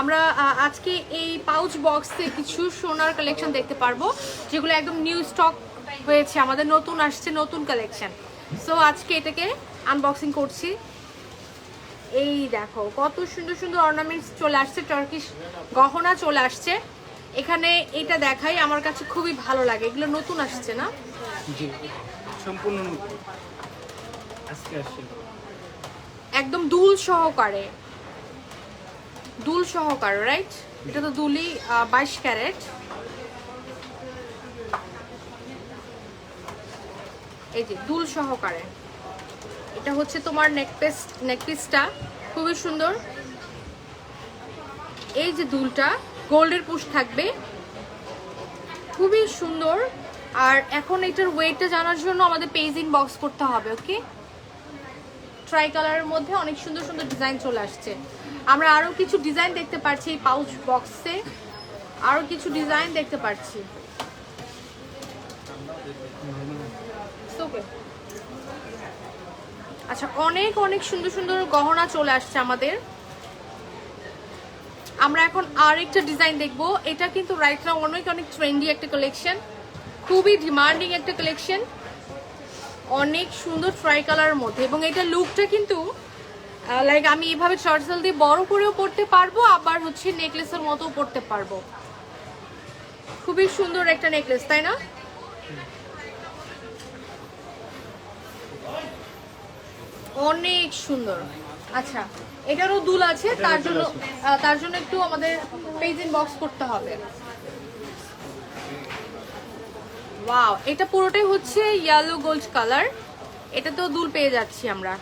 আমরা আজকে এই পাউচ বক্সে কিছু সোনার কালেকশন দেখতে পারব যেগুলো একদম নিউ স্টক হয়েছে আমাদের নতুন আসছে নতুন কালেকশন সো আজকে এটাকে আনবক্সিং করছি। এই দেখো কত সুন্দর সুন্দর অর্নামেন্টস চলে আসছে টার্কিশ গহনা চলে আসছে। এখানে এটা দেখাই আমার কাছে খুবই ভালো লাগে। এগুলো নতুন আসছে না? সম্পূর্ণ নতুন। আজকে আসছে। একদম দুল সহকারে। দুল সহকার রাইট এটা তো দুলি বাইশ ক্যারেট। এই যে, দুল সহকারে। এটা হচ্ছে তোমার নেকপিস নেকপিসটা খুবই সুন্দর। এই যে দুলটা, গোল্ডের পুশ থাকবে। খুবই সুন্দর। আর এখন এটার ওয়েটটা জানার জন্য আমাদের পেজিং বক্স করতে হবে ওকে ট্রাই কালারের মধ্যে অনেক সুন্দর সুন্দর ডিজাইন চলে আসছে। আমরা আরও কিছু ডিজাইন দেখতে পাচ্ছি এই পাউচ বক্সে আরও কিছু ডিজাইন দেখতে পাচ্ছি আচ্ছা অনেক অনেক সুন্দর সুন্দর গহনা চলে আসছে আমাদের। আমরা এখন আরেকটা ডিজাইন দেখব। এটা কিন্তু রাইট নাও অনেক অনেক ট্রেন্ডি একটা কালেকশন খুবই ডিমান্ডিং একটা কালেকশন অনেক সুন্দর ট্রাই কালারের মধ্যে। এবং এটা লুকটা কিন্তু লাইক আমি এইভাবে চার্জাল দিয়ে বড় করেও পড়তে পারব আবার হচ্ছে নেকলেসের মতো পড়তে পারব। খুবই সুন্দর একটা নেকলেস তাই না? অনেক সুন্দর। আচ্ছা এটারও দুল আছে তার জন্য তার জন্য একটু আমাদের পেজিং বক্স করতে হবে। ওয়াও এটা পুরোটাই হচ্ছে ইয়েলো গোল্ড কালার এটা তো দুল পেয়ে যাচ্ছি আমরা।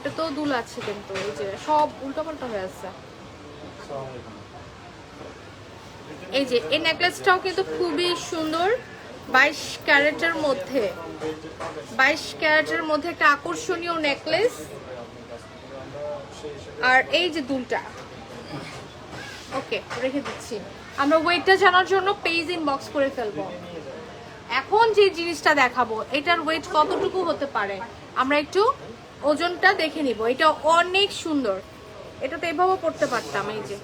এটা তো দুল আছে কিন্তু, এই যে সব উল্টোপাল্টা হয়ে আছে। এই যে, এই নেকলেসটাও কিন্তু খুবই সুন্দর। বাইশ ক্যারেটের মধ্যে। বাইশ ক্যারেটের মধ্যে একটা আকর্ষণীয় নেকলেস আর এই যে দুলটা। ওকে, রেখে দিচ্ছি। আমরা ওয়েটটা জানার জন্য পেজ ইনবক্স করে ফেলব। এখন যে জিনিসটা দেখাবো, এটার ওয়েট কতটুকু হতে পারে? আমরা একটু ওজনটা দেখে নিব। এটা অনেক সুন্দর। এটা তো এভাবেও পড়তে পারতাম এই যে।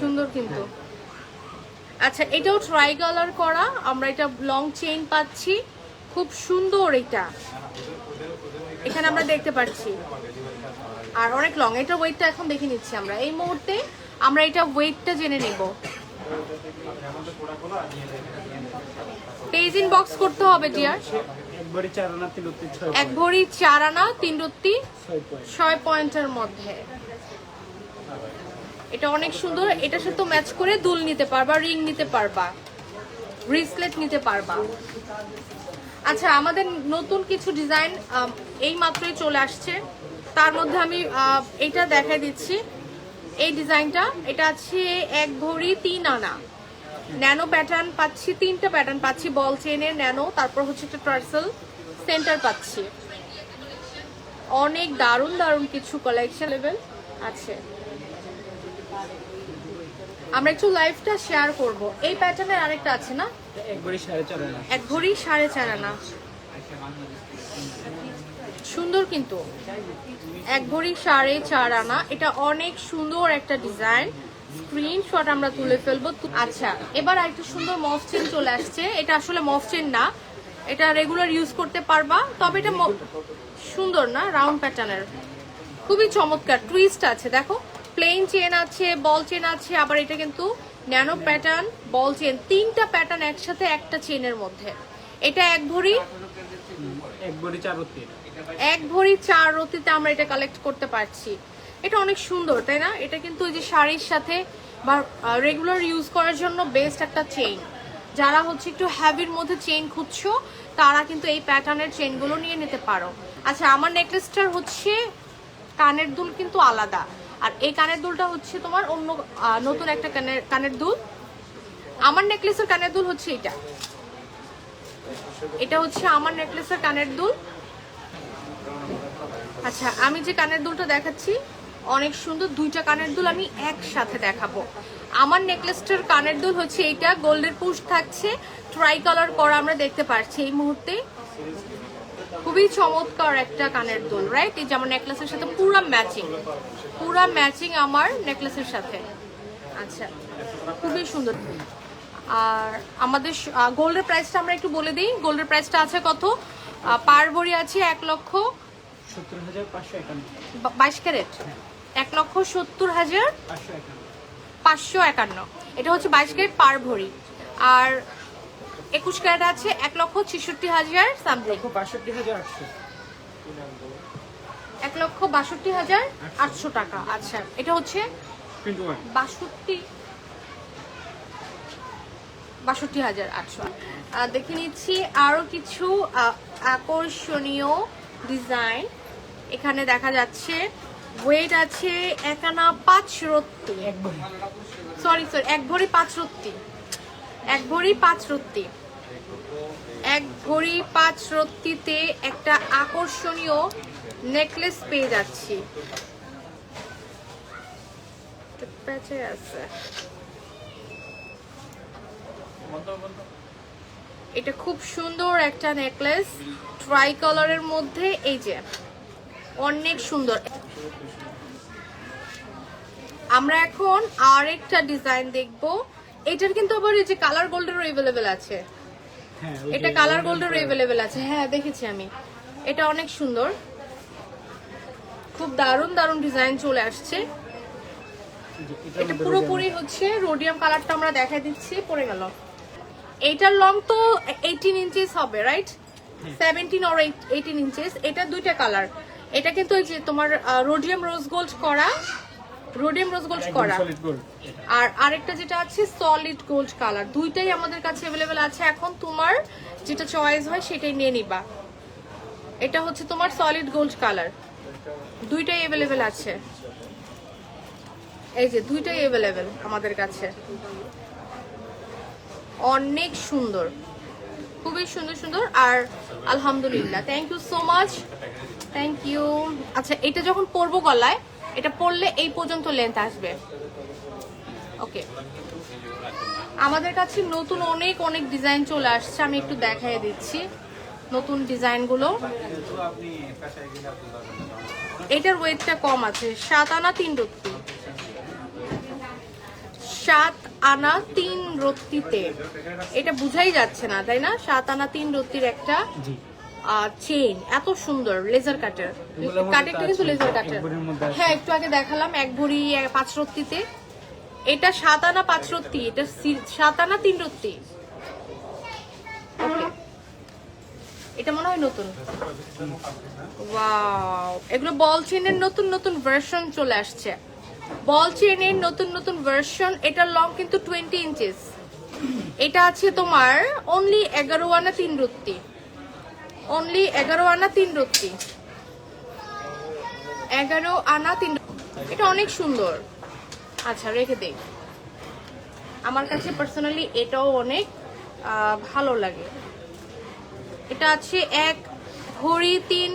সুন্দর কিন্তু। আচ্ছা এটাও ট্রাই কালার করা। আমরা এটা লং চেইন পাচ্ছি। খুব সুন্দর এটা। এখানে আমরা দেখতে পাচ্ছি। আর অনেক লং এটা ওয়েটটা এখন দেখে নিচ্ছি আমরা। এই মুহূর্তে আমরা এটা ওয়েটটা জেনে নেব। পেজিং বক্স করতে হবে ডিয়ার একবারই চার আনা তিলতে ছয় এক ভরি চার আনা তিন রত্তি ছয় পয়েন্টের মধ্যে। এটা অনেক সুন্দর। এটার সাথে ম্যাচ করে দুল নিতে পারবা রিং নিতে পারবা ব্রেসলেট নিতে পারবা। আচ্ছা আমাদের নতুন কিছু ডিজাইন এই মাত্রই চলে আসছে। তার মধ্যে আমি এটা দেখাই দিচ্ছি। এই ডিজাইনটা এটা আছে এক ভরি তিন আনা। ন্যানো প্যাটার্ন পাচ্ছি তিনটা প্যাটার্ন পাচ্ছি বল চেনের ন্যানো তারপর হচ্ছে একটা টার্সেল সেন্টার পাচ্ছি। অনেক দারুণ দারুণ কিছু কালেকশন লেভেল আছে। আমরা একটু লাইভটা শেয়ার করব। এই প্যাটার্নের আরেকটা আছে না? এক ভরি সাড়ে চার আনা। সুন্দর কিন্তু। এক ভরি সাড়ে চার আনা। এটা অনেক সুন্দর একটা ডিজাইন স্ক্রিনশট আমরা তুলে ফেলব। আচ্ছা এবার একটা সুন্দর মফ চেন চলে আসছে। এটা আসলে মফ চেন না। এটা রেগুলার ইউজ করতে পারবা। তবে এটা সুন্দর না রাউন্ড প্যাটার্নের খুবই চমৎকার টুইস্ট আছে দেখো। প্লেন চেন আছে বল চেন আছে আবার এটা কিন্তু ন্যানো প্যাটার্ন বল চেন তিনটা প্যাটার্ন একসাথে একটা চেনের মধ্যে। এটা এক ভরি? এক ভরি চার রতিতে। আমরা এটা কালেক্ট করতে পারছি। এটা অনেক সুন্দর, তাই না? এটা কিন্তু ওই যে শাড়ির সাথে বা রেগুলার ইউজ করার জন্য বেস্ট একটা চেইন যারা হচ্ছে একটু হ্যাভির মধ্যে চেইন খুঁজছো, তারা কিন্তু এই প্যাটার্নের চেইনগুলো নিয়ে নিতে পারো। আচ্ছা আমার নেকলেসটার হচ্ছে, কানের দুল কিন্তু আলাদা। আর এই কানের দুলটা হচ্ছে তোমার অন্য নতুন একটা কানের কানের দুল। আমার নেকলেসের কানের দুল হচ্ছে এটা। এটা হচ্ছে আমার নেকলেসের কানের দুল। আচ্ছা আমি যে কানের দুলটা দেখাচ্ছি অনেক সুন্দর দুইটা কানের দুল আমি একসাথে দেখাবো। আমার নেকলেসটার কানের দুল হচ্ছে এইটা গোল্ডের পুশ থাকছে ট্রাই কালার করা আমরা দেখতে পাচ্ছি এই মুহূর্তে। খুবই চমৎকার একটা কানের দুল রাইট এই যে আমার নেকলেসের সাথে পুরা ম্যাচিং পুরো ম্যাচিং আমার নেকলেসের সাথে। আচ্ছা খুবই সুন্দর। আর আমাদের গোল্ডের প্রাইসটা আমরা একটু বলে দিই। গোল্ডের প্রাইসটা আছে কত? পার ভরি আছে এক লক্ষ সত্তর হাজার পাঁচশো একান্ন। বাইশ ক্যারেট? এক লক্ষ সত্তর হাজার পাঁচশো একান্ন। এটা হচ্ছে বাইশ ক্যারেট পার ভরি। আর একুশ ক্যারেট আছে এক লক্ষ ছেষট্টি হাজার সামথিং। এক লক্ষ বাষট্টি হাজার আটশো। টাকা। আচ্ছা এটা হচ্ছে বাষট্টি বাষট্টি হাজার আটশো। দেখে নিচ্ছি আরও কিছু আকর্ষণীয় ডিজাইন। এখানে দেখা যাচ্ছে ওয়েট আছে একানা পাঁচ রত্তি। সরি সরি এক ভরি পাঁচ রত্তি। এক ভরি পাঁচ রত্তি। এক ভরি পাঁচ রত্তিতে একটা আকর্ষণীয় নেকলেস পেয়ে যাচ্ছি। প্যাচে আছে। এটা খুব সুন্দর একটা নেকলেস ট্রাই কালারের মধ্যে এই যে। অনেক সুন্দর। আমরা এখন আরেকটা ডিজাইন দেখব। এটার কিন্তু আবার এই যে কালার গোল্ডেরও এভেলেবেল আছে। হ্যাঁ এটা কালার গোল্ডেরও। এভেলেবেল আছে। হ্যাঁ দেখেছি আমি। এটা অনেক সুন্দর। খুব দারুণ দারুণ ডিজাইন চলে আসছে। এটা পুরোপুরি হচ্ছে রোডিয়াম কালারটা আমরা দেখাই দিচ্ছি পরে গেল। এইটার লং তো এইটিন ইঞ্চেস হবে right seventeen or eighteen inches এটা দুইটা কালার এটা কিন্তু ওই যে তোমার রোডিয়াম রোজ গোল্ড করা রোডিয়াম রোজ গোল্ড করা। আর আরেকটা যেটা আছে সলিড গোল্ড কালার দুইটাই আমাদের কাছে অ্যাভেলেবেল আছে। এখন তোমার যেটা চয়েস হয় সেটাই নিয়ে নিবা। এটা হচ্ছে তোমার সলিড গোল্ড কালার দুইটাই অ্যাভেলেবেল আছে। এই যে দুইটাই অ্যাভেলেবেল আমাদের কাছে। অনেক সুন্দর। খুবই সুন্দর সুন্দর। আর আলহামদুলিল্লাহ। Thank you so much thank you আচ্ছা এটা যখন পরবো গলায়, এটা পরলে এই পর্যন্ত লেন্থ আসবে। ওকে আমাদের কাছে নতুন অনেক অনেক ডিজাইন চলে আসছে, আমি একটু দেখাই দিচ্ছি নতুন ডিজাইনগুলো এটার ওয়েটটা কম আছে, সাত আনা তিন রত্তি। সাত আনা তিন রত্তিতে। এটা বুঝাই যাচ্ছে না, তাই না? সাত আনা তিন রত্তির একটা চেইন এত সুন্দর লেজার কাটার কাটেরটা কিন্তু লেজার কাটার। হ্যাঁ একটু আগে দেখালাম এক ভরি পাঁচ রত্তিতে। এটা সাত আনা পাঁচ রত্তি এটা সাত আনা তিন রত্তি। এটা মনে হয় নতুন। ওয়াও এগুলো বল চেনের নতুন নতুন ভার্সন চলে আসছে। বল চেনের নতুন নতুন ভার্সন এটার লং কিন্তু টোয়েন্টি ইঞ্চেস এটা আছে তোমার অনলি এগারো আনা তিন রত্তি। অনলি এগারো আনা তিন রত্তি। এগারো আনা তিন এটা অনেক সুন্দর। আচ্ছা রেখে দেই। আমার কাছে পার্সোনালি এটাও অনেক ভালো লাগে। এটা আছে এক ভরি তিন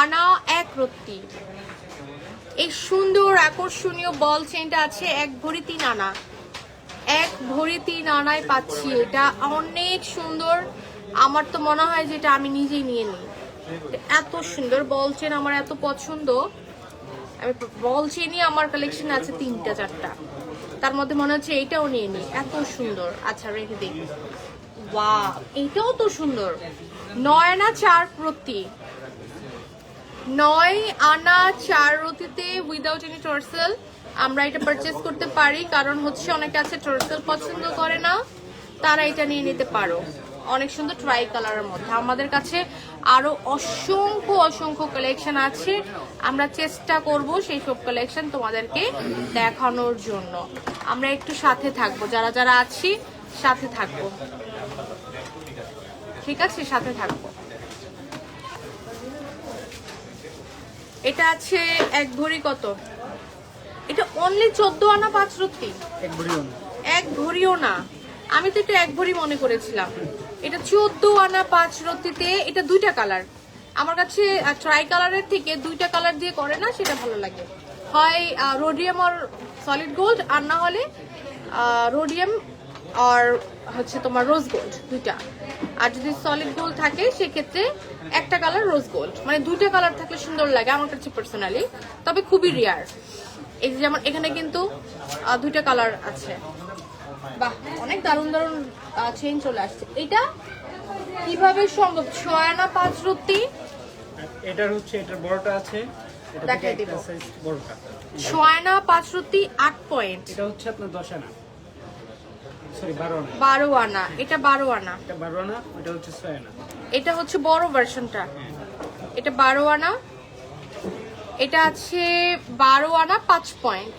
আনা এক রত্তি। এই সুন্দর আকর্ষণীয় বল চেনটা আছে এক ভরি তিন আনা। এক ভরি তিন আনায় পাচ্ছি এটা। অনেক সুন্দর। আমার তো মনে হয় যে এটা আমি নিজেই নিয়ে নিই। এত সুন্দর, বল চেন আমার এত পছন্দ। আমি বল চেনই আমার কালেকশন আছে তিনটা, চারটা। তার মধ্যে মনে হচ্ছে এইটাও নিয়ে নিই। এত সুন্দর। আচ্ছা রেখে দিই। ওয়া এইটাও তো সুন্দর। নয় আনা চার প্রতি নয় আনা চার রতিতে উইদাউট এনি টর্সেল আমরা এটা পারচেস করতে পারি। কারণ হচ্ছে অনেকে আছে টর্সেল পছন্দ করে না। তারা এটা নিয়ে নিতে পারো। অনেক সুন্দর ট্রাই কালারের মধ্যে। আমাদের কাছে আরও অসংখ্য অসংখ্য কালেকশন আছে। আমরা চেষ্টা করব সেই সব কালেকশন তোমাদেরকে দেখানোর জন্য। আমরা একটু সাথে থাকব। যারা যারা আছি সাথে থাকব। ঠিক আছে? সাথে থাকব। এটা আছে এক ভরি কত? এটা অনলি চোদ্দ আনা পাঁচ রত্তি। এক ভরিও না। আমি তো এটা এক ভরি মনে করেছিলাম। এটা চোদ্দ আনা পাঁচ রত্তিতে, এটা দুইটা কালার। আমার কাছে ট্রাই কালারের থেকে দুইটা কালার দিয়ে করে না, সেটা ভালো লাগে। হয় রোডিয়াম আর সলিড গোল্ড আর না হলে রোডিয়াম আর হচ্ছে তোমার রোজ গোল্ড দুইটা। আর যদি সলিড গোল্ড থাকে, সেক্ষেত্রে একটা কালার রোজ গোল্ড মানে দুইটা কালার থাকলে সুন্দর লাগে, আমার কাছে পার্সোনালি তবে খুবই রেয়ার এই যেমন এখানে কিন্তু দুইটা কালার আছে। বাহ অনেক দারুণ দারুণ চেঞ্জ চলে আসছে। এটা কীভাবে সম্ভব? ছয় আনা পাঁচ রুটি? এটার হচ্ছে এটার বড়টা আছে দেখাই দিব। বড়টা। ছয় আনা পাঁচ রুটি আট পয়েন্ট এটা হচ্ছে আপনার দশ আনা। সরি বারো আনা। বারো আনা এটা বারো আনা। এটা বারো আনা ওটা হচ্ছে ছয় আনা। এটা হচ্ছে বড় ভার্সনটা এটা বারো আনা। এটা আছে বারো আনা পাঁচ পয়েন্ট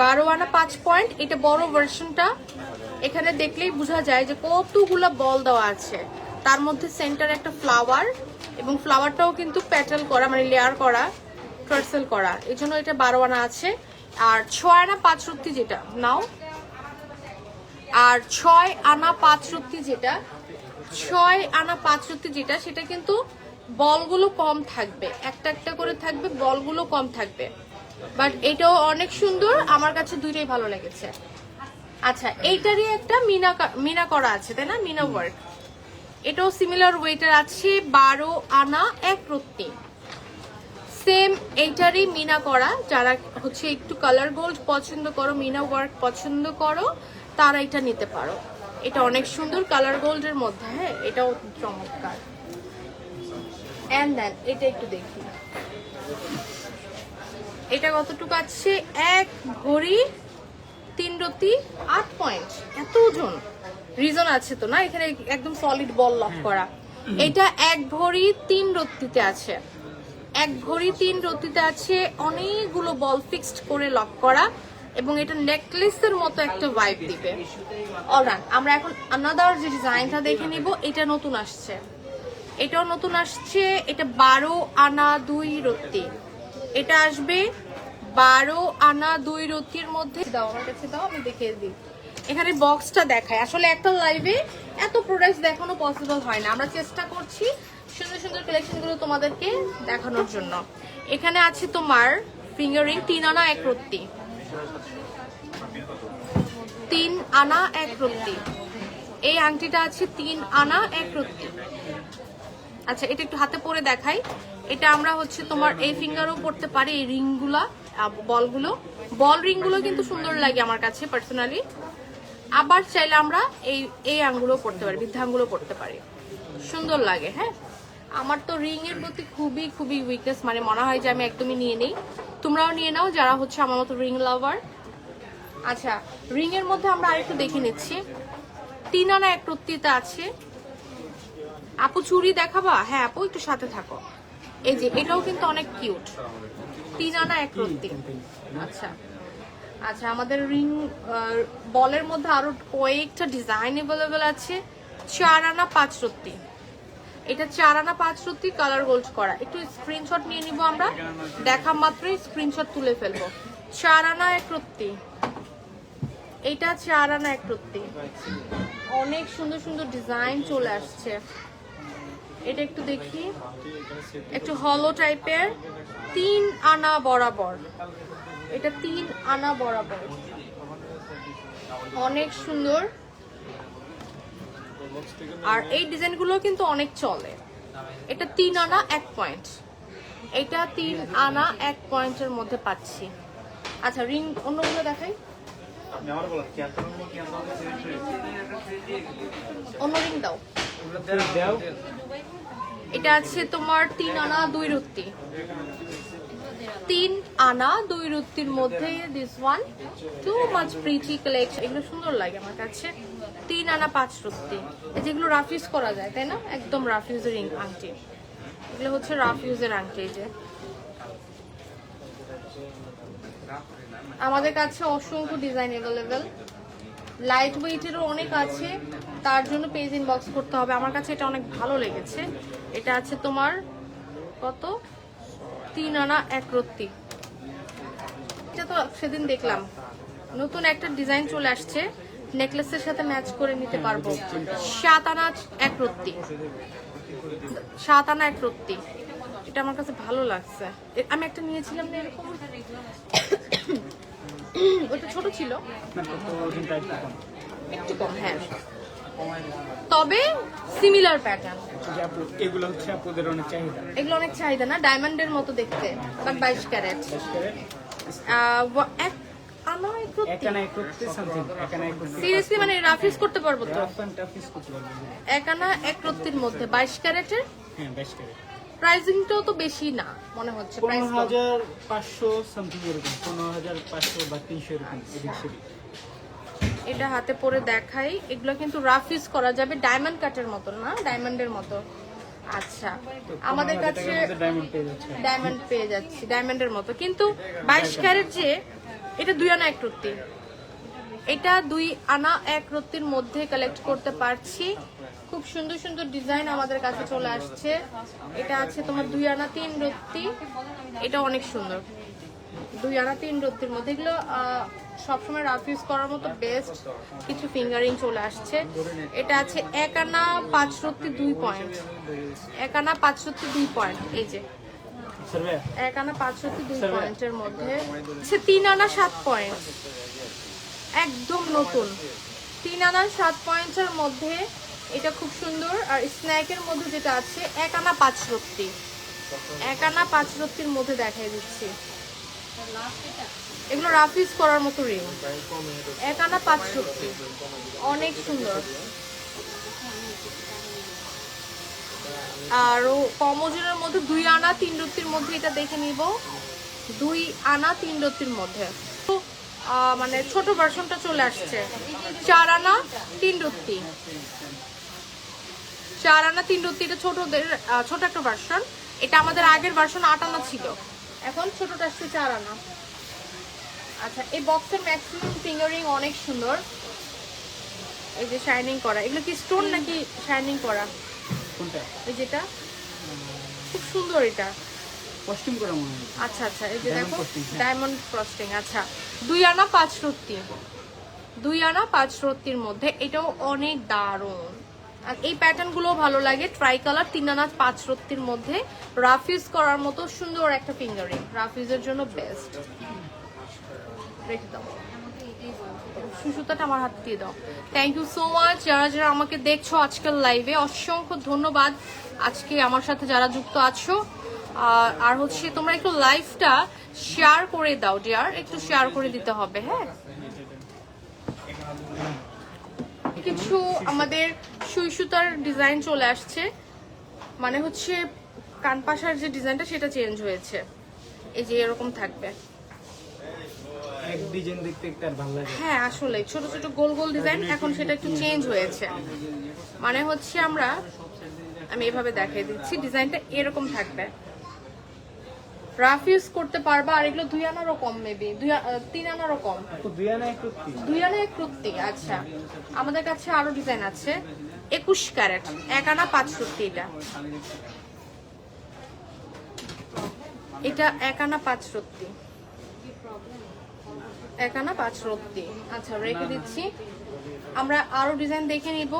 বারো আনা পাঁচ পয়েন্ট, এটা বড় ভার্সনটা এখানে দেখলেই বোঝা যায় যে কতগুলো বল দেওয়া আছে। তার মধ্যে সেন্টার একটা ফ্লাওয়ার এবং ফ্লাওয়ারটাও কিন্তু প্যাটেল করা মানে লেয়ার করা ট্রার্সেল করা। এই জন্য এটা বারো আনা আছে। আর ছয় আনা পাঁচ রুটি যেটা, নাও। আর ছয় আনা পাঁচ রুটি যেটা ছয় আনা পাঁচ রুটি যেটা, সেটা কিন্তু বলগুলো কম থাকবে। একটা একটা করে থাকবে, বলগুলো কম থাকবে। বাট এটাও অনেক সুন্দর। আমার কাছে দুইটাই ভালো লেগেছে। আচ্ছা এইটারই একটা মিনা মিনা করা আছে, তাই না? মিনা ওয়ার্ক এটাও সিমিলার ওয়েটার আছে, বারো আনা, এক রত্তি সেম এইটারই মিনা করা। যারা হচ্ছে একটু কালার গোল্ড পছন্দ করো, মিনা ওয়ার্ক পছন্দ করো, তারা এটা নিতে পারো। এটা অনেক সুন্দর কালার গোল্ডের মধ্যে হ্যাঁ? এটাও চমৎকার। অ্যান্ড দেন এটা একটু দেখি। এটা কতটুকু আছে? এক ঘড়ি তিন রতি আট পয়েন্ট এত ওজন। রিজন আছে তো না? এখানে একদম সলিড বল লক করা। এটা এক ঘড়ি তিন রত্তিতে আছে। এক ভরি তিন রত্তিতে আছে অনেকগুলো বল ফিক্সড করে লক করা এবং এটা নেকলেসের মতো একটা ভাইব দিবে। অলরাইট আমরা এখন আনাদার যে ডিজাইনটা দেখে নিব এটা নতুন আসছে। এটাও নতুন আসছে এটা বারো আনা দুই রত্তি এটা আসবে বারো আনা দুই রতির মধ্যে। দাও, আমার কাছে দাও, আমি দেখিয়ে দিই। এখানে বক্সটা দেখায়। আসলে একটা লাইভে এত প্রোডাক্ট দেখানো পসিবল হয় না। আমরা চেষ্টা করছি সুন্দর সুন্দর কালেকশনগুলো তোমাদেরকে দেখানোর জন্য। এখানে আছে তোমার ফিঙ্গারিং তিন আনা এক রত্তি তিন আনা এক রত্তি এই আংটিটা আছে তিন আনা এক রত্তি আচ্ছা এটা একটু হাতে পরে দেখাই। এটা আমরা হচ্ছে তোমার এই ফিঙ্গারও পড়তে পারি, এই রিংগুলা বলগুলো। বল রিংগুলো কিন্তু সুন্দর লাগে আমার কাছে পার্সোনালি আবার চাইলে আমরা এই এই আঙ্গুলো পড়তে পারি বৃদ্ধা আঙ্গুলো পড়তে পারি। সুন্দর লাগে হ্যাঁ? আমার তো রিং এর প্রতি খুবই খুবই উইকনেস মানে মনে হয় যে আমি একদমই নিয়ে নেই। তোমরাও নিয়ে নাও, যারা হচ্ছে আমার মতো রিং লাভার আচ্ছা রিং এর মধ্যে আমরা আরেকটু দেখে নিচ্ছি। তিন আনা এক রত্তিতে আছে। আপু চুরি দেখাবা? হ্যাঁ আপু, একটু সাথে থাকো। এই যে, এটাও কিন্তু অনেক কিউট। তিন আনা এক রত্তি। আচ্ছা। আচ্ছা আমাদের রিং বলের মধ্যে আরও কয়েকটা ডিজাইন অ্যাভেলেবেল আছে। চার আনা পাঁচ রত্তি। এটা চার আনা পাঁচ রত্তি কালার গোল্ড করা। একটু স্ক্রিনশট নিয়ে নিব আমরা। দেখা মাত্রই স্ক্রিনশট তুলে ফেলব। চার আনা এক রত্তি। এটা চার আনা এক রত্তি। অনেক সুন্দর সুন্দর ডিজাইন চলে আসছে। এটা একটু দেখি। একটু হলো টাইপের তিন আনা বরাবর। এটা তিন আনা বরাবর। অনেক সুন্দর। আর এই ডিজাইনগুলো কিন্তু অনেক চলে। এটা তিন আনা এক পয়েন্ট এটা তিন আনা এক পয়েন্টের মধ্যে পাচ্ছি। আচ্ছা রিং অন্যগুলো দেখাই। অন্য রিং দাও। দাও। এটা আছে তোমার তিন আনা, দুই রুত্তি তিন আনা, দুই রুত্তির মধ্যে this one too much pretty collection এগুলো সুন্দর লাগে আমার কাছে। তিন আনা, পাঁচ রুত্তি যেগুলো রাফ ইউজ করা যায়, তাই না? একদম রাফ ইউজের আংটি। এগুলো হচ্ছে রাফ ইউজের আংটি যে। আমাদের কাছে অসংখ্য ডিজাইন অ্যাভেলেবেল লাইট ওয়েটেরও অনেক আছে। তার জন্য পেজ ইনবক্স করতে হবে। আমার কাছে এটা অনেক ভালো লেগেছে। এটা আছে তোমার কত? তিন আনা এক রত্তি। এটা তো সেদিন দেখলাম। নতুন একটা ডিজাইন চলে আসছে। নেকলেসের সাথে ম্যাচ করে নিতে পারব। সাত আনা এক রত্তি। সাত আনা এক রত্তি। এটা আমার কাছে ভালো লাগছে। আমি একটা নিয়েছিলাম না এরকম? ওটা ছোট ছিল। একটু কম হ্যাঁ। তবে সিমিলার প্যাটার্ন এগুলো হচ্ছে আপুদের অনেক চাহিদা। এগুলো অনেক চাহিদা না? ডায়মন্ডের মতো দেখতে বাট বাইশ ক্যারেট। এক একানা একানা সিরিয়াসলি মানে রাফিস করতে পারব তো? পারবেন এক আনা একরত্তির মধ্যে বাইশ ক্যারেটের? হ্যাঁ প্রাইসিংটাও তো বেশি না মনে হচ্ছে প্রাইস পনেরো হাজার পাঁচশো সামথিং এরকম পনেরো হাজার পাঁচশো বা তিনশো এরকম এদিক সেদিক। এটা হাতে পরে দেখাই এগুলো কিন্তু রাফ ইউজ করা যাবে ডায়মন্ড কাটের মতো না ডায়মন্ডের মতো। আচ্ছা আমাদের কাছে ডায়মন্ড পেয়ে যাচ্ছে। ডায়মন্ডের মতো। কিন্তু বাইশ ক্যারেট যে এটা দুই আনা এক এটা দুই আনা এক রত্তির মধ্যে কালেক্ট করতে পারছি। খুব সুন্দর সুন্দর ডিজাইন আমাদের কাছে চলে আসছে। এটা আছে তোমার দুই আনা তিন রত্তি। এটা অনেক সুন্দর। দুই আনা তিন রত্তির মধ্যে। এগুলো সবসময় রাফ ইউজ করার মতো বেস্ট কিছু ফিঙ্গারিং চলে আসছে। এটা আছে এক আনা পাঁচ রত্তি দুই পয়েন্ট এক আনা পাঁচ রত্তি দুই পয়েন্ট এই যে। এক আনা পাঁচশোটি দুই পয়েন্টের মধ্যে। সে তিন আনা সাত পয়েন্ট একদম নতুন। তিন আনা সাত পয়েন্টের মধ্যে এটা খুব সুন্দর। আর স্ন্যাকের মধ্যে যেটা আছে, এক আনা পাঁচ রত্তি। এক আনা পাঁচ রত্তির মধ্যে দেখাই দিচ্ছি। এগুলো রাফিজ করার মতো রিং এক আনা পাঁচ রত্তি। অনেক সুন্দর। আর কম ওজনের মধ্যে দুই আনা তিন রত্তির মধ্যে এটা দেখে নিব। দুই আনা তিন রত্তির মধ্যে। মানে ছোট ভার্সনটা চলে আসছে। চার আনা তিন রত্তি চার আনা তিন রত্তি এটা ছোটদের ছোট একটা ভার্সন এটা আমাদের আগের ভার্সন আট আনা ছিল। এখন ছোটটা আসছে চার আনা আচ্ছা এই বক্সের ম্যাক্সিমাম ফিঙ্গারিং অনেক সুন্দর। এই যে শাইনিং করা। এগুলো কি স্টোন নাকি শাইনিং করা? কোনটা? এই যেটা? খুব সুন্দর এটা। কস্টিউম করা মনে হয়। আচ্ছা আচ্ছা এই যে দেখো frosting, হ্যাঁ। ডায়মন্ড ফ্রস্টিং আচ্ছা। দুই আনা পাঁচ রত্তি। দুই আনা পাঁচ রত্তির মধ্যে এটাও অনেক দারুণ। আর এই প্যাটার্নগুলো ভালো লাগে ট্রাই কালার তিন আনা পাঁচ রত্তির মধ্যে রাফিজ করার মতো সুন্দর একটা ফিঙ্গারিং রাফিজের জন্য বেস্ট রেখে দাও। সুসুতাটা আমার হাত দিয়ে দাও। থ্যাংক ইউ সো মাচ যারা যারা আমাকে দেখছ আজকের লাইভে অসংখ্য ধন্যবাদ। আজকে আমার সাথে যারা যুক্ত আছো আর- আর হচ্ছে তোমরা একটু লাইভটা শেয়ার করে দাও ডিয়ার একটু শেয়ার করে দিতে হবে হ্যাঁ? কিছু আমাদের সুই সুতার ডিজাইন চলে আসছে। মানে হচ্ছে কানপাশার যে ডিজাইনটা সেটা চেঞ্জ হয়েছে। এই যে এরকম থাকবে। এক ডিজাইন দেখতে একটা ভালো লাগে। হ্যাঁ আসলে ছোট ছোট গোল গোল ডিজাইন এখন সেটা একটু চেঞ্জ হয়েছে। মানে হচ্ছে আমরা আমি এভাবে দেখিয়ে দিচ্ছি ডিজাইনটা এরকম থাকবে। রাফ ইউজ করতে পারবা আর এগুলো দুই আনারও কম মেবি তিন আনারও কম। দুই আনা একত্রিশ দুই আনা এক আচ্ছা। আমাদের কাছে আরও ডিজাইন আছে। একুশ ক্যারেট এক আনা পাঁচ রুত্তি এটা। এটা এক আনা পাঁচ রত্তি এক আনা পাঁচ রত্তি আচ্ছা রেখে দিচ্ছি। আমরা আরও ডিজাইন দেখে নিব।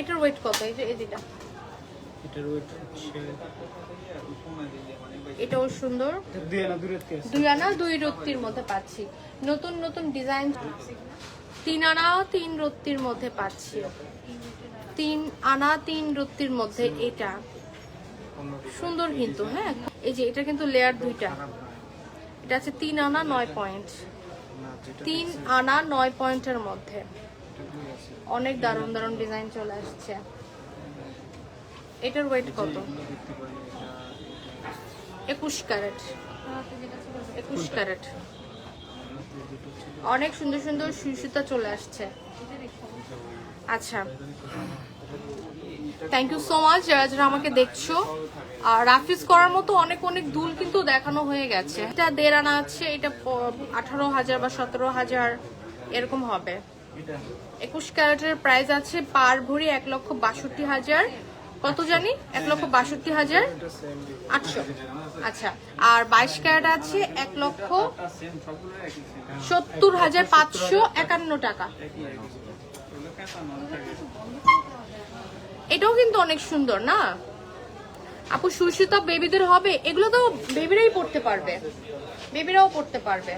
এটার ওয়েট কত? এই যে এই যেটা। এটার ওয়েট হচ্ছে এটাও সুন্দর। দুই আনা দুই রত্তির মধ্যে পাচ্ছি। নতুন নতুন ডিজাইন তিন আনা তিন রত্তির মধ্যে পাচ্ছি। তিন আনা তিন রত্তির মধ্যে এটা। সুন্দর কিন্তু হ্যাঁ? এই যে এটা কিন্তু লেয়ার দুইটা। এটা আছে তিন আনা নয় পয়েন্ট তিন আনা নয় পয়েন্টের মধ্যে। অনেক দারুণ দারুণ ডিজাইন চলে আসছে। এটার ওয়েট কত? একুশ ক্যারেট। একুশ ক্যারেট। অনেক সুন্দর সুন্দর সুতা চলে আসছে। আচ্ছা। থ্যাংক ইউ সো মাচ যারা যারা আমাকে দেখছ। আর রাফিজ করার মতো অনেক অনেক দুল কিন্তু দেখানো হয়ে গেছে। এটা দেড় আনা আছে, এটা আঠারো হাজার বা সতেরো হাজার, এরকম হবে। একুশ ক্যারেটের প্রাইস আছে পার ভরি এক লক্ষ বাষট্টি হাজার। কত জানি? এক লক্ষ বাষট্টি হাজার আটশো। আচ্ছা আর বাইশ ক্যারেট আছে এক লক্ষ সত্তর হাজার পাঁচশো একান্ন টাকা। এটাও কিন্তু অনেক সুন্দর, না? আপু সুশীতা বেবিদের হবে, এগুলো তো বেবিরাই পড়তে পারবে। বেবিরাও পড়তে পারবে।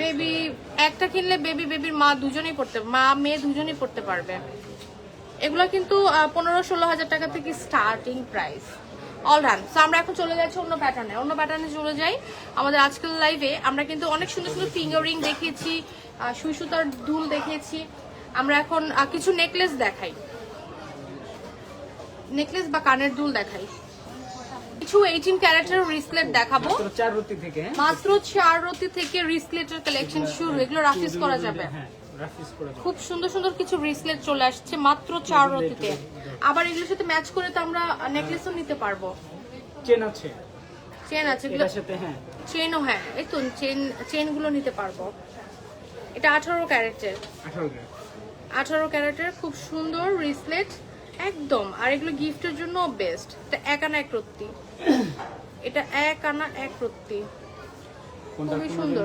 বেবি, একটা কিনলে বেবি, বেবির মা দুজনেই পড়তে, মা, মেয়ে দুজনেই পড়তে পারবে। এগুলো কিন্তু পনেরো ষোলো হাজার টাকা থেকে starting price all run so আমরা এখন চলে যাচ্ছি অন্য প্যাটার্নে অন্য প্যাটার্নে চলে যাই। আমাদের আজকাল লাইভে আমরা কিন্তু অনেক সুন্দর সুন্দর ফিঙ্গার দেখিয়েছি আহ, সুই সুতার দুল দেখিয়েছি। আমরা এখন কিছু নেকলেস দেখাই। নেকলেস বা কানের দুল দেখাই। কিছু এইটিন ক্যারেক্টার রিসলেট দেখাবো। মাত্র চার থেকে হ্যাঁ? মাত্র চার রতি থেকে রিসলেটের কালেকশন শুরু। এগুলো রাফিস করা যাবে। হ্যাঁ। করা যাবে খুব সুন্দর সুন্দর কিছু ব্রেসলেট চলে আসছে মাত্র চার রতিতে। আবার এগুলোর সাথে ম্যাচ করে তো আমরা নেকলেসও নিতে পারব। চেন আছে। চেন আছে এগুলো এটার সাথে হ্যাঁ। চেনও হ্যাঁ। এই তো চেন চেনগুলো নিতে পারব। এটা আঠারো ক্যারেটের। আঠারো ক্যারেটের খুব সুন্দর ব্রেসলেট একদম। আর এগুলো গিফটের জন্য বেস্ট এটা এক আনা এক রত্তি এটা এক আনা এক রত্তি খুবই সুন্দর।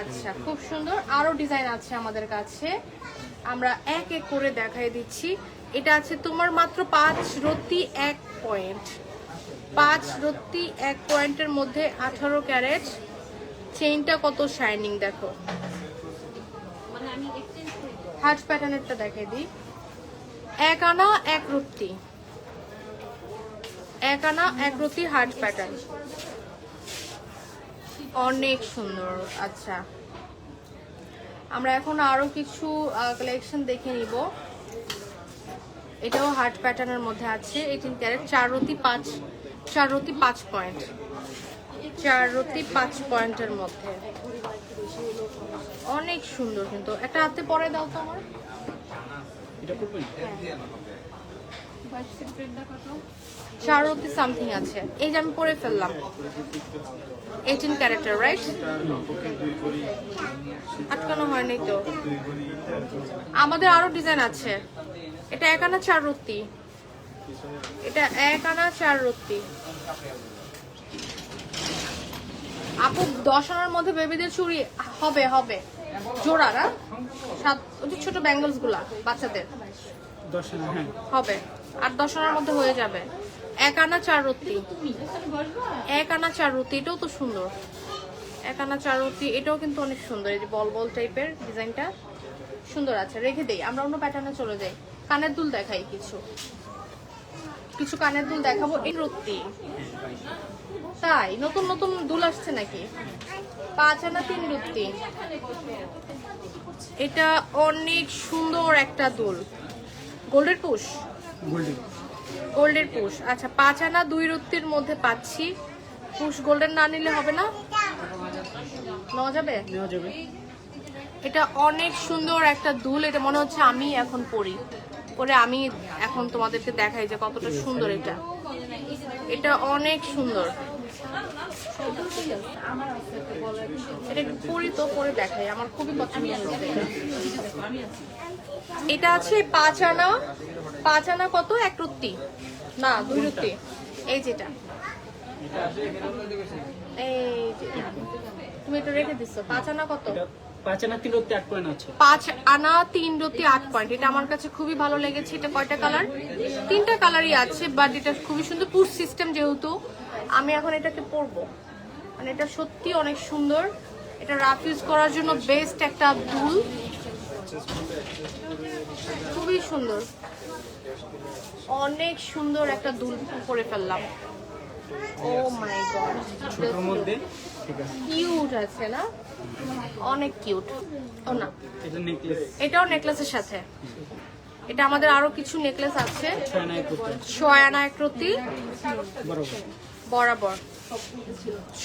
আচ্ছা খুব সুন্দর। আরও ডিজাইন আছে আমাদের কাছে। আমরা এক এক করে দেখাই দিচ্ছি। এটা আছে তোমার মাত্র পাঁচ রত্তি এক পয়েন্ট। পাঁচ রত্তি এক পয়েন্টের মধ্যে আঠারো ক্যারেট। চেইনটা কত শাইনিং দেখো। হার্ট প্যাটার্নেরটা দেখাই দিই। এক আনা এক রত্তি। এক আনা এক রত্তি হার্ট প্যাটার্ন। অনেক সুন্দর আচ্ছা। আমরা এখন আরও কিছু কালেকশন দেখে নিব। এটাও হার্ট প্যাটার্নের মধ্যে আছে এইটিন ক্যারেট চার রতি পাঁচ, চার রতি পাঁচ পয়েন্ট চার রতি পাঁচ পয়েন্টের মধ্যে। অনেক সুন্দর কিন্তু। একটা হাতে পরে দাও তো আমার। চার রতি সামথিং আছে। এই যে আমি পরে ফেললাম। এইটিন ক্যারেক্টার রাইট আটকানো হয়নি তো। আমাদের আরও ডিজাইন আছে। এটা এক আনা চার রত্তি এটা এক আনা চার রত্তি আপু দশ আনার মধ্যে বেবিদের চুড়ি হবে হবে। জোড়া না সাত ওই যে ছোট ব্যাঙ্গলসগুলা বাচ্চাদের। হ্যাঁ। হবে। আর দশ আনার মধ্যে হয়ে যাবে। এক আনা চার রত্তি এক আনা চার রত্তি এটাও তো সুন্দর। এক আনা চার রত্তি এটাও কিন্তু অনেক সুন্দর। এই যে বল বল টাইপের ডিজাইনটা সুন্দর আছে। রেখে দেই, আমরা অন্য প্যাটার্নে চলে যাই। কানের দুল দেখাই কিছু। কিছু কানের দুল দেখাবো। এই রত্তি তাই, নতুন নতুন দুল আসছে নাকি? পাঁচ আনা তিন রত্তি এটা অনেক সুন্দর একটা দুল। গোল্ডের গোল্ডেন গোল্ডের পুশ আচ্ছা পাঁচ আনা দুই রত্তির মধ্যে পাচ্ছি। পুশ গোল্ডেন না নিলে হবে না? নেওয়া যাবে? নেওয়া যাবে। এটা অনেক সুন্দর একটা দুল। এটা মনে হচ্ছে আমি এখন পরি। পরে আমি এখন তোমাদেরকে দেখাই যে কতটা সুন্দর এটা। এটা অনেক সুন্দর। এটা পরি তো পরে দেখাই, আমার খুবই এটা আছে পাঁচ আনা পাঁচ আনা কত? এক রুত্তি না, দুই রুত্তি এই যেটা। এই তুমি এটা রেখে দিচ্ছ পাঁচ আনা কত? পাঁচ আনা তিন আট পয়েন্ট আছে। পাঁচ আনা তিন রতি আট পয়েন্ট। এটা আমার কাছে খুবই ভালো লেগেছে। এটা কয়টা কালার? তিনটা কালারই আছে বাট এটা খুবই সুন্দর পুশ সিস্টেম যেহেতু। আমি এখন এটাকে পরবো। মানে এটা সত্যি অনেক সুন্দর। এটা রাফ ইউজ করার জন্য বেস্ট একটা দুল। খুবই সুন্দর। অনেক সুন্দর একটা দুল করে ফেললাম। ও মাই গড কিউট আছে। না? অনেক কিউট ও না। এটাও নেকলেসের সাথে। এটা আমাদের আরও কিছু নেকলেস আছে। ছয় আনা এক রুটি ছয় আনা এক রতি। বরাবর।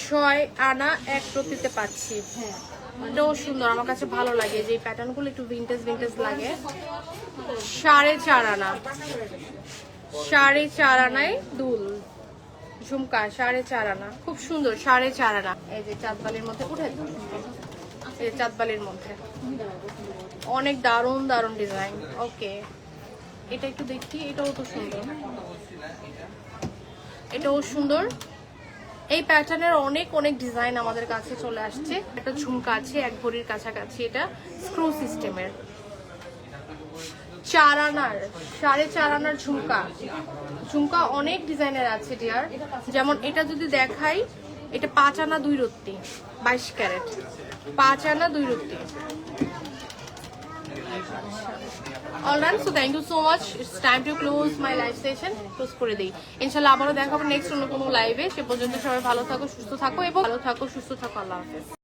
ছয় আনা এক রতিতে পাচ্ছি। এটাও সুন্দর। আমার কাছে ভালো লাগে যে প্যাটার্নগুলো একটু ভিন্টেজ ভিন্টেজ লাগে। সাড়ে চার আনা। সাড়ে চার আনায় দুল। ঝুমকা, সাড়ে চার আনা। খুব সুন্দর, সাড়ে চার আনা। এই যে চাঁদবালির মধ্যে, উঠে। এই চাঁদবালির মধ্যে। অনেক দারুণ দারুণ ডিজাইন। ওকে। এটা একটু দেখি, এটাও তো সুন্দর। এটাও সুন্দর। এই প্যাটার্নের অনেক অনেক ডিজাইন আমাদের কাছে চলে আসছে। একটা ঝুমকা আছে, এক ভরির কাছাকাছি এটা, স্ক্রু সিস্টেমের। চার আনার, সাড়ে চার আনার ঝুমকা। ঝুমকা অনেক ডিজাইনের আছে ডিয়ার যেমন এটা যদি দেখাই, এটা পাঁচ আনা দুই রত্তি বাইশ ক্যারেট। পাঁচ আনা দুই রত্তি alright so thank you so much it's time to close my live close করে দিই। ইনশাল্লাহ আবারও দেখাবো নেক্সট অন্য কোনো লাইভে সে পর্যন্ত সবাই ভালো থাকো, সুস্থ থাকো এবং ভালো থাকো, সুস্থ থাকো, আল্লাহ হাফেজ।